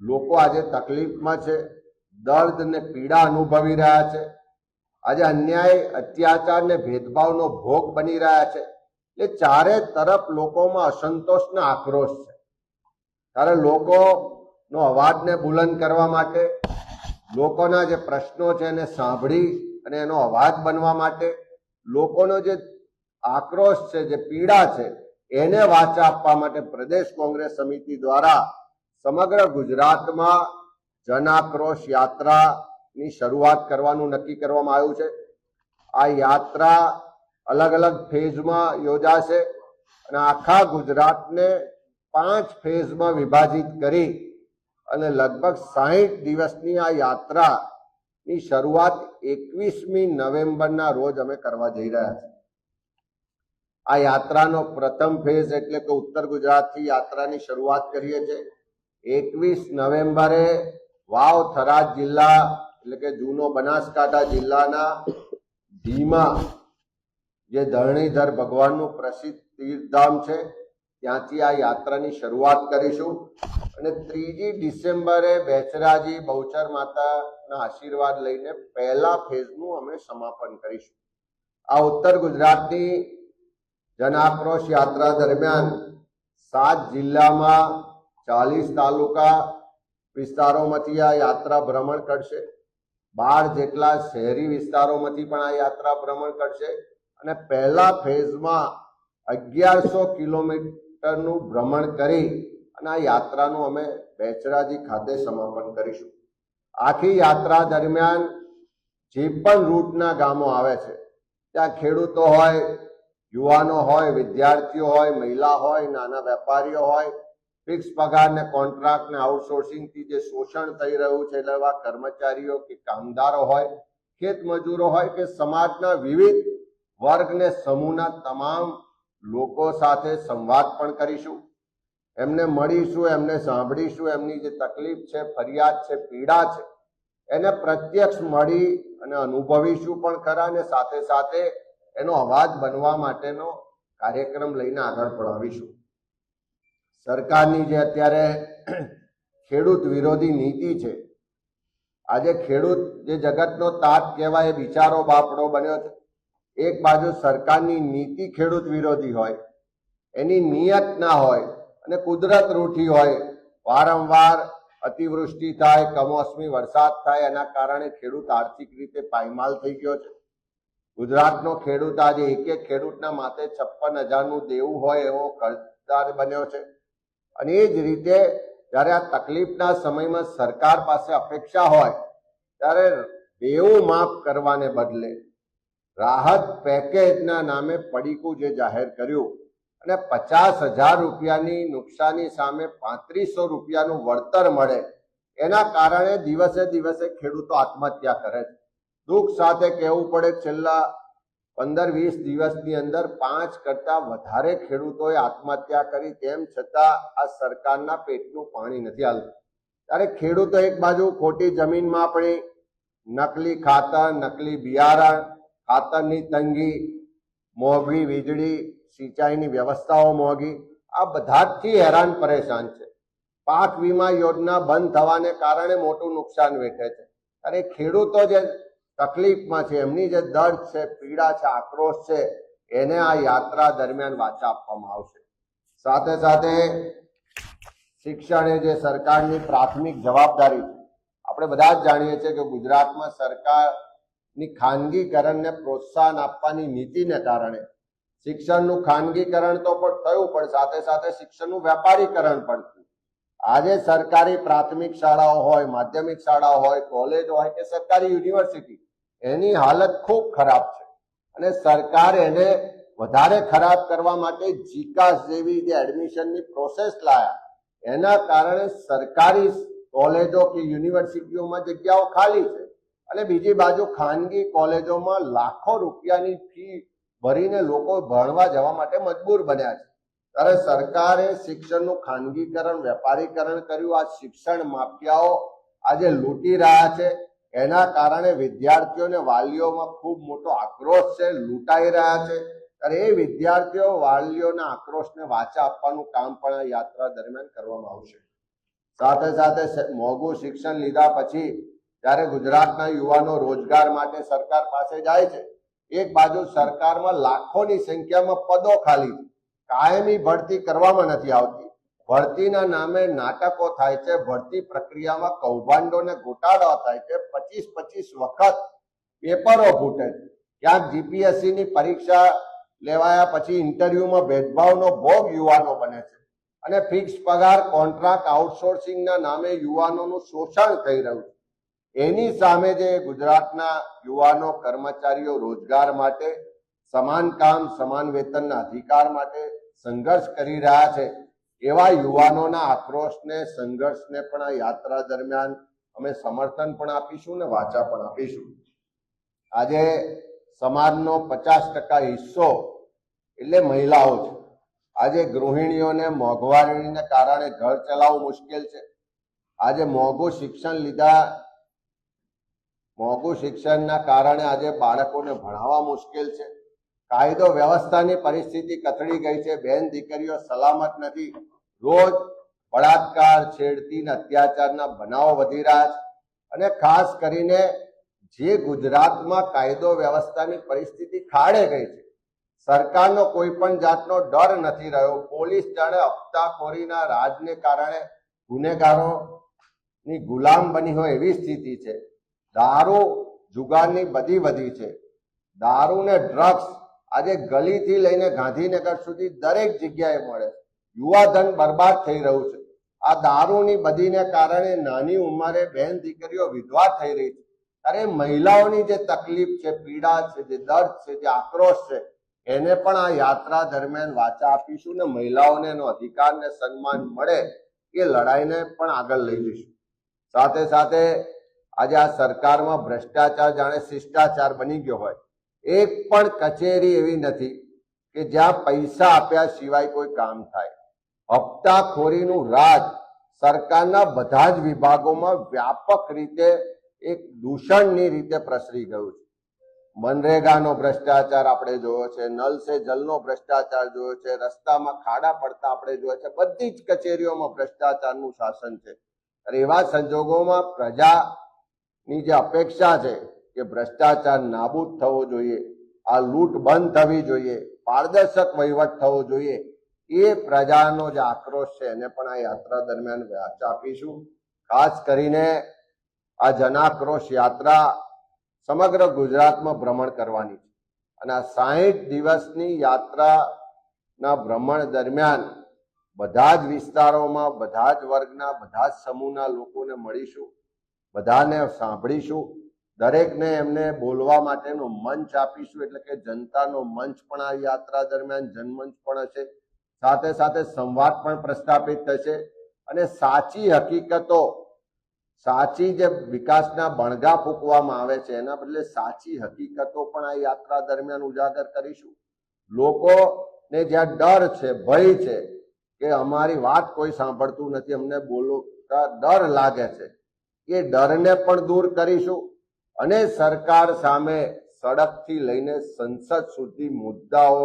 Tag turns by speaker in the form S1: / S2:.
S1: લોકો આજે તકલીફમાં છે, દર્દ ને પીડા અનુભવી રહ્યા છે. આજે અન્યાય, અત્યાચાર ને ભેદભાવનો ભોગ બની રહ્યા છે. એ ચારે તરફ લોકોમાં અસંતોષ ને આક્રોશ છે. ત્યારે લોકોનો અવાજને બુલંદ કરવા માટે, લોકોના જે પ્રશ્નો છે એને સાંભળી અને એનો અવાજ બનવા માટે, લોકોનો જે આક્રોશ છે, જે પીડા છે, એને વાચા આપવા માટે પ્રદેશ કોંગ્રેસ સમિતિ દ્વારા સમગ્ર ગુજરાતમાં જનાક્રોશ યાત્રાની શરૂઆત કરવાનું નક્કી કરવામાં આવ્યું છે. આ યાત્રા અલગ અલગ ફેઝમાં યોજાશે અને આખા ગુજરાતને પાંચ ફેઝમાં વિભાજિત કરી અને લગભગ સાહીઠ દિવસની આ યાત્રાની શરૂઆત એકવીસમી નવેમ્બરના રોજ અમે કરવા જઈ રહ્યા છીએ. આ યાત્રાનો પ્રથમ ફેઝ એટલે કે ઉત્તર ગુજરાતથી યાત્રાની શરૂઆત કરીએ છીએ. એકવીસ નવેમ્બરે વાવ થરાદ જિલ્લા, એટલે કે જૂનો બનાસકાંઠા જિલ્લાના ધીમા જે ધરણીધર ભગવાનનું પ્રસિદ્ધ તીર્થધામ છે, ત્યાંથી આ યાત્રાની શરૂઆત કરીશું. અને ત્રીજી ડિસેમ્બરે બેચરાજી બહુચર માતાના આશીર્વાદ લઈને પહેલા ફેઝનું અમે સમાપન કરીશું. આ ઉત્તર ગુજરાતની જનાક્રોશ યાત્રા દરમિયાન સાત જિલ્લામાં ચાલીસ તાલુકા વિસ્તારોમાંથી આ યાત્રા ભ્રમણ કરશે. બાર જેટલા શહેરી વિસ્તારોમાંથી પણ આ યાત્રા ભ્રમણ કરશે. અને પહેલા ફેઝમાં અગિયારસો કિલોમીટરનું ભ્રમણ કરી અને આ યાત્રાનું અમે બેચરાજી ખાતે સમાપન કરીશું. આખી યાત્રા દરમિયાન જે પણ રૂટના ગામો આવે છે, ત્યાં ખેડૂતો હોય, યુવાનો હોય, વિદ્યાર્થીઓ હોય, મહિલા હોય, નાના વેપારીઓ હોય ફિક્સ પગાર ને કોન્ટ્રાક્ટ ને આઉટસોર્સિંગથી જે શોષણ થઈ રહ્યું છે, એટલે એવા કર્મચારીઓ કે કામદારો હોય, ખેત મજૂરો હોય કે સમાજના વિવિધ વર્ગ ને સમૂહના તમામ લોકો સાથે સંવાદ પણ કરીશું. એમને મળીશું, એમને સાંભળીશું, એમની જે તકલીફ છે, ફરિયાદ છે, પીડા છે, એને પ્રત્યક્ષ મળી અને અનુભવીશું પણ ખરા અને સાથે સાથે એનો અવાજ બનવા માટેનો કાર્યક્રમ લઈને આગળ પડાવીશું. સરકારની જે અત્યારે ખેડૂત વિરોધી નીતિ છે, આજે ખેડૂત જે જગતનો તાત કહેવાય વિચારો બાપડો બન્યો છે. એક બાજુ સરકારની નીતિ ખેડૂત વિરોધી હોય, એની નિયત ના હોય અને કુદરત રૂઠી હોય, વારંવાર અતિવૃષ્ટિ થાય, કમોસમી વરસાદ થાય, એના કારણે ખેડૂત આર્થિક રીતે પાયમાલ થઈ ગયો છે. ગુજરાતનો ખેડૂત આજે એક એક ખેડૂતના માથે છપ્પન હજારનું દેવું હોય એવો કર્જદાર બન્યો છે. અને એ જ રીતે જ્યારે આ તકલીફના સમયમાં સરકાર પાસે અપેક્ષા હોય, ત્યારે દેવું માફ કરવાને બદલે રાહત પેકેજના નામે પડીકું જે જાહેર કર્યું અને પચાસ હજાર રૂપિયાની નુકસાની સામે પાંત્રીસો રૂપિયાનું વળતર મળે, એના કારણે દિવસે દિવસે ખેડૂતો આત્મહત્યા કરે છે. દુઃખ સાથે કહેવું પડે, છેલ્લા પંદર વીસ દિવસની અંદર પાંચ કરતા વધારે ખેડૂતોએ આત્મહત્યા કરી, તેમ છતાં આ સરકારના પેટનું પાણી નથી હાલતું. ત્યારે ખેડૂતો એક બાજુ ખોટી જમીનમાં આપણી નકલી ખાતર, નકલી બિયારણ, ખાતરની તંગી, મોંઘી વીજળી, સિંચાઈની વ્યવસ્થાઓ મોંઘી, આ બધાથી હેરાન પરેશાન છે. પાક વીમા યોજના બંધ થવાને કારણે મોટું નુકસાન વેઠે છે. અને ખેડૂતો જે તકલીફમાં છે, એમની જે દર્દ છે, પીડા છે, આક્રોશ છે, એને આ યાત્રા દરમિયાન વાચા આપવામાં આવશે. સાથે સાથે શિક્ષણ એ જે સરકારની પ્રાથમિક જવાબદારી છે. આપણે બધા જ જાણીએ છીએ કે ગુજરાતમાં સરકારની ખાનગીકરણને પ્રોત્સાહન આપવાની નીતિને કારણે શિક્ષણનું ખાનગીકરણ તો પણ થયું, પણ સાથે સાથે શિક્ષણનું વેપારીકરણ પણ થયું. આજે સરકારી પ્રાથમિક શાળાઓ હોય, માધ્યમિક શાળાઓ હોય, કોલેજ હોય કે સરકારી યુનિવર્સિટી એની હાલત ખૂબ ખરાબ છે. અને સરકાર એને વધારે ખરાબ કરવા માટે જીકાસ જેવી જે એડમિશનની પ્રોસેસ લાયા, એના કારણે સરકારી કોલેજો કે યુનિવર્સિટીઓમાં જગ્યાઓ ખાલી છે. અને બીજી બાજુ ખાનગી કોલેજોમાં લાખો રૂપિયાની ફી ભરીને લોકો ભણવા જવા માટે મજબૂર બન્યા છે. ત્યારે સરકારે શિક્ષણનું ખાનગીકરણ, વેપારીકરણ કર્યું. આ શિક્ષણ માફિયાઓ આજે લૂંટી રહ્યા છે. એના કારણે વિદ્યાર્થીઓને વાલીઓમાં ખૂબ મોટો આક્રોશ છે, લૂંટાઈ રહ્યા છે. ત્યારે એ વિદ્યાર્થીઓ વાલીઓના આક્રોશને વાચા આપવાનું કામ પણ આ યાત્રા દરમિયાન કરવામાં આવશે. સાથે સાથે મોંઘું શિક્ષણ લીધા પછી જ્યારે ગુજરાતના યુવાનો રોજગાર માટે સરકાર પાસે જાય છે, એક બાજુ સરકારમાં લાખોની સંખ્યામાં પદો ખાલી કાયમી ભરતી કરવામાં નથી આવતી. ભરતીના નામે નાટકો થાય છે. ભરતી પ્રક્રિયામાં કૌભાંડો ને થાય છે. પચીસ પચીસ વખત પેપરો ફૂટે છે. ક્યાંક જીપીએસસી ની પરીક્ષા લેવાયા પછી ઇન્ટરવ્યુમાં ભેદભાવનો ભોગ યુવાનો બને છે. અને ફિક્સ પગાર, કોન્ટ્રાક્ટ, આઉટસોર્સિંગના નામે યુવાનોનું શોષણ થઈ રહ્યું છે. એની સામે જે ગુજરાતના યુવાનો, કર્મચારીઓ રોજગાર માટે, સમાન કામ, સમાન વેતનના અધિકાર માટે સંઘર્ષ કરી રહ્યા છે એવા યુવાનોના આક્રોશને, સંઘર્ષને પણ આ યાત્રા દરમિયાન અમે સમર્થન પણ આપીશું ને વાચા પણ આપીશું. આજે સમાજનો પચાસ ટકા હિસ્સો એટલે મહિલાઓ છે આજે ગૃહિણીઓને મોંઘવારીને કારણે ઘર ચલાવવું મુશ્કેલ છે. આજે મોંઘું શિક્ષણ લીધા, મોંઘું શિક્ષણના કારણે આજે બાળકોને ભણાવવા મુશ્કેલ છે. કાયદો વ્યવસ્થાની પરિસ્થિતિ કથળી ગઈ છે. બેન દીકરીઓ સલામત નથી. રોજ બળાત્કાર, છેડતી અત્યાચારના બનાવો વધી રહ્યા છે. અને ખાસ કરીને જે ગુજરાતમાં કાયદો વ્યવસ્થાની પરિસ્થિતિ ખાડે ગઈ છે. સરકારનો કોઈ પણ જાતનો ડર નથી રહ્યો. પોલીસ જાણે હપ્તાખોરીના રાજને કારણે ગુનેગારોની ગુલામ બની હોય એવી સ્થિતિ છે. દારૂ જુગારની બધી વધી છે. દારૂ ને ડ્રગ્સ આજે ગલીથી લઈને ગાંધીનગર સુધી દરેક જગ્યાએ મળે છે. યુવાધન બરબાદ થઈ રહ્યું છે. આ દારૂની બધીને કારણે નાની ઉંમરે બેન દીકરીઓ વિધવા થઈ રહી છે. અરે મહિલાઓની જે તકલીફ છે, પીડા છે, જે દર્દ છે, જે આક્રોશ છે, એને પણ આ યાત્રા દરમિયાન વાચા આપીશું ને મહિલાઓને એનો અધિકાર ને સન્માન મળે એ લડાઈને પણ આગળ લઈ જઈશું. સાથે સાથે આજે આ સરકારમાં ભ્રષ્ટાચાર જાણે શિષ્ટાચાર બની ગયો હોય. એક પણ કચેરી એવી નથી કે જ્યાં પૈસા આપ્યા સિવાય કોઈ કામ થાય. હપ્તાખોરીનું રાજ સરકારના બધા જ વિભાગોમાં વ્યાપક રીતે એક દૂષણની રીતે પ્રસરી ગયું છે. મનરેગાનો ભ્રષ્ટાચાર આપણે જોયો છે, નલ સે જલનો ભ્રષ્ટાચાર જોયો છે, રસ્તામાં ખાડા પડતા આપણે જોયા છે, બધી જ કચેરીઓમાં ભ્રષ્ટાચારનું શાસન છે. અને એવા સંજોગોમાં પ્રજાની જે અપેક્ષા છે કે ભ્રષ્ટાચાર નાબૂદ થવો જોઈએ, આ લૂંટ બંધ થવી જોઈએ, પારદર્શક વહીવટ થવો જોઈએ, એ પ્રજાનો જે આક્રોશ છે. એને પણ આ યાત્રા દરમિયાન વ્યાચ આપીશું. ખાસ કરીને આ જનાક્રોશ યાત્રા સમગ્ર ગુજરાતમાં ભ્રમણ કરવાની છે. અને આ સાહીઠ દિવસની યાત્રાના ભ્રમણ દરમિયાન બધા જ વિસ્તારોમાં, બધા જ વર્ગના, બધા જ સમૂહના લોકોને મળીશું, બધાને સાંભળીશું. દરેકને એમને બોલવા માટેનો મંચ આપીશું, એટલે કે જનતાનો મંચ પણ આ યાત્રા દરમિયાન જનમંચ પણ હશે. સાથે સાથે સંવાદ પણ પ્રસ્થાપિત થશે. અને સાચી હકીકતો, સાચી જે વિકાસના બણગા ફૂંકવામાં આવે છે, એના બદલે સાચી હકીકતો પણ આ યાત્રા દરમિયાન ઉજાગર કરીશું. લોકોને જ્યાં ડર છે, ભય છે, કે અમારી વાત કોઈ સાંભળતું નથી, અમને બોલો ડર લાગે છે, એ ડરને પણ દૂર કરીશું. અને સરકાર સામે સડકથી લઈને સંસદ સુધી મુદ્દાઓ